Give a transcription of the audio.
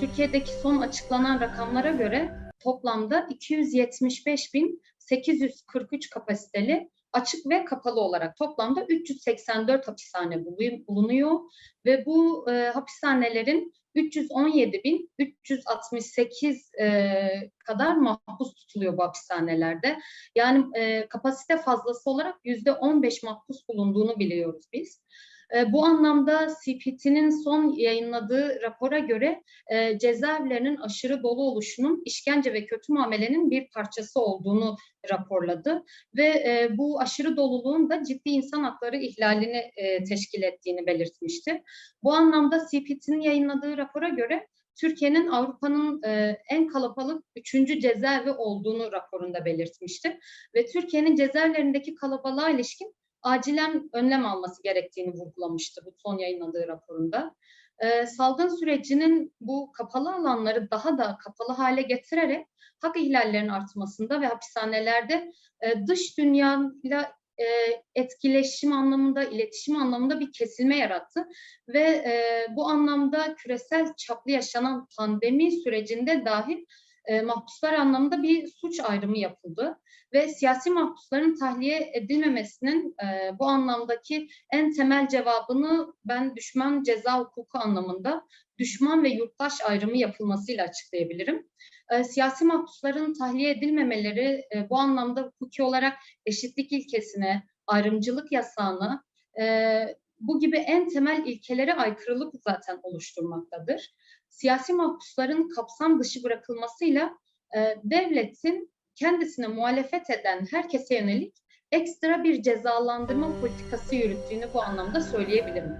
Türkiye'deki son açıklanan rakamlara göre toplamda 275.843 kapasiteli açık ve kapalı olarak toplamda 384 hapishane bulu- bulunuyor ve bu e, hapishanelerin 317.368 e, kadar mahpus tutuluyor bu hapishanelerde. Yani e, kapasite fazlası olarak yüzde 15 mahpus bulunduğunu biliyoruz biz. E, bu anlamda CPT'nin son yayınladığı rapora göre e, cezaevlerinin aşırı dolu oluşunun işkence ve kötü muamelenin bir parçası olduğunu raporladı ve e, bu aşırı doluluğun da ciddi insan hakları ihlalini e, teşkil ettiğini belirtmişti. Bu anlamda CPT'nin yayınladığı rapora göre Türkiye'nin Avrupa'nın e, en kalabalık üçüncü cezaevi olduğunu raporunda belirtmişti. Ve Türkiye'nin cezaevlerindeki kalabalığa ilişkin acilen önlem alması gerektiğini vurgulamıştı bu son yayınladığı raporunda. E, salgın sürecinin bu kapalı alanları daha da kapalı hale getirerek hak ihlallerinin artmasında ve hapishanelerde e, dış dünyayla e, etkileşim anlamında, iletişim anlamında bir kesilme yarattı ve e, bu anlamda küresel çaplı yaşanan pandemi sürecinde dahil e, mahpuslar anlamında bir suç ayrımı yapıldı ve siyasi mahpusların tahliye edilmemesinin e, bu anlamdaki en temel cevabını ben düşman ceza hukuku anlamında düşman ve yurttaş ayrımı yapılmasıyla açıklayabilirim. E, siyasi mahpusların tahliye edilmemeleri e, bu anlamda hukuki olarak eşitlik ilkesine, ayrımcılık yasağına, e, bu gibi en temel ilkelere aykırılık zaten oluşturmaktadır. Siyasi mahpusların kapsam dışı bırakılmasıyla e, devletin kendisine muhalefet eden herkese yönelik ekstra bir cezalandırma politikası yürüttüğünü bu anlamda söyleyebilirim.